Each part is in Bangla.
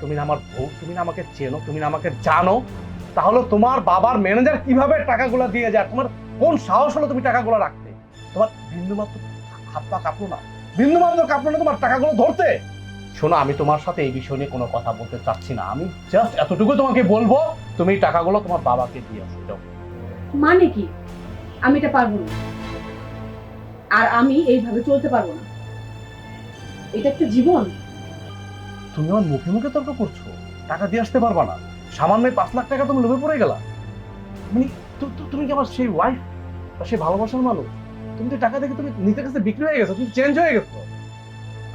তুমি না আমার বউ, তুমি না আমাকে চেনো, তুমি না আমাকে জানো, তাহলে তোমার বাবার ম্যানেজার কীভাবে টাকাগুলো দিয়ে যায়? তোমার কোন সাহস হলো তুমি টাকাগুলো রাখতে? তোমার বিন্দুমাত্র হাত পা কাঁপলো না। বিন্দুমাত্র কাঁপলো না তোমার টাকাগুলো ধরতে? শোনো, আমি তোমার সাথে এই বিষয় নিয়ে কোনো কথা বলতে চাচ্ছি না। আমি জাস্ট এতটুকু তোমাকে বলব, তুমি টাকাগুলো তোমার বাবাকে দিয়ে আসো মানে কি? আমি এটা পারব না। আর আমি এইভাবে চলতে পারব না। এটা একটা জীবন। তুমি আমার মুখে মুখে তর্ক করছ। টাকা দিয়ে আসতে পারবা না। সামান্য পাঁচ লাখ টাকা তুমি লোভে পড়ে গেলা। মানে তুমি কি আমার সেই ওয়াইফ বা সেই ভালোবাসার মানুষ? তুমি তো টাকা দেখে তুমি নিজের কাছে বিক্রি হয়ে গেছো, তুমি চেঞ্জ হয়ে গেছো।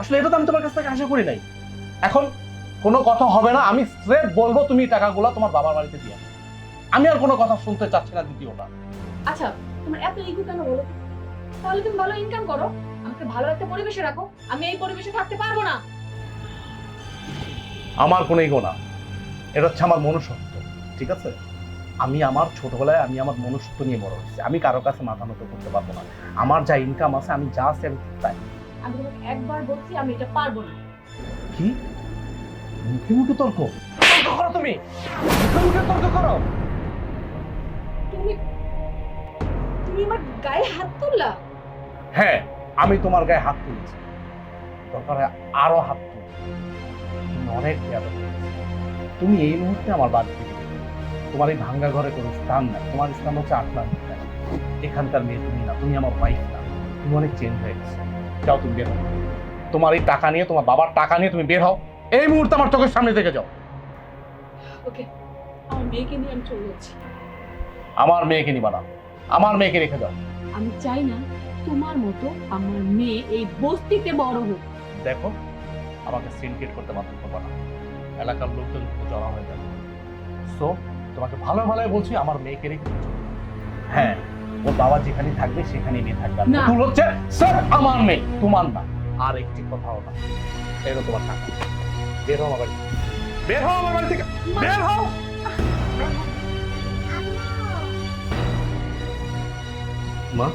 আসলে এটা তো আমি তোমার কাছ থেকে আশা করি নাই। এখন কোনো কথা হবে না, আমি স্রেফ বলব তুমি টাকাগুলো তোমার বাবার বাড়িতে দিয়ে আমি আর কোনো কথা শুনতে চাচ্ছি না দ্বিতীয়টা। আচ্ছা তোমার এত ইগো কেন বলো তাহলে তুমি ভালো ইনকাম করো। আমাকে ভালো একটা পরিবেশে রাখো। আমি এই পরিবেশে থাকতে পারব না। আমার কোনো ইগো না। এটা হচ্ছে আমার মনুষ্যত্ব ঠিক আছে? আমি আমার ছোটবেলায় আমি আমার মনুষ্যত্ব নিয়ে বড় হয়েছি। আমি কারও কাছে মাথা নত করতে পারব না। আমার যা ইনকাম আছে আমি যা আমি তাই আমি একবার বলছি আমি এটা পারব না। কি? মুখে মুখে তর্ক? তর্ক করো তুমি! মুখে মুখে তর্ক করো! তুমি তুমি আমার গায়ে হাত তুললা? হ্যাঁ আমি তোমার গায়ে হাত তুলেছি। দরকার হয় আরও হাত তুলছি তুমি অনেক করেছ। তুমি এই মুহূর্তে আমার বাদ বেরো। তোমার এই ভাঙ্গা ঘরে কোনো স্থান নাই। তোমার স্থান হচ্ছে আটলান্টিক এখানকার মেয়ে তুমি না তুমি আমার ওয়াইফ না। তুমি অনেক চেঞ্জ হয়ে গেছো। যাও তুমি বের হও। তোমার এই টাকা নিয়ে তোমার বাবার টাকা নিয়ে তুমি বের হও। এই মুহূর্তে আমার চোখের সামনে থেকে যাও। ওকে আমার মেয়েকে নিয়ে আমি চলে যাচ্ছি। আমার মেয়েকে নিবা না। আমার মেয়েকে রেখে দাও আমি চাই না তোমার মতো আমার মেয়ে এই বস্তিতে বড় হোক। দেখো আমাকে সিনকেট করতে বাধ্য করব না। এলাকার লোকজন জড়া হয়ে যাবে। সো তোমাকে ভালো ভালোই বলছি আমার মেয়েকে রেখে হ্যাঁ ওর বাবা যেখানে থাকবে সেখানেই মেয়ে থাকবে। পুতুল হচ্ছে স্যার আমার মেয়ে তোমার না। আর একটি কথাও না। এরও তোমার টাকা বের হও আমার বাড়ি। বের হও আমার বাড়ি থেকে। বের হও। মা?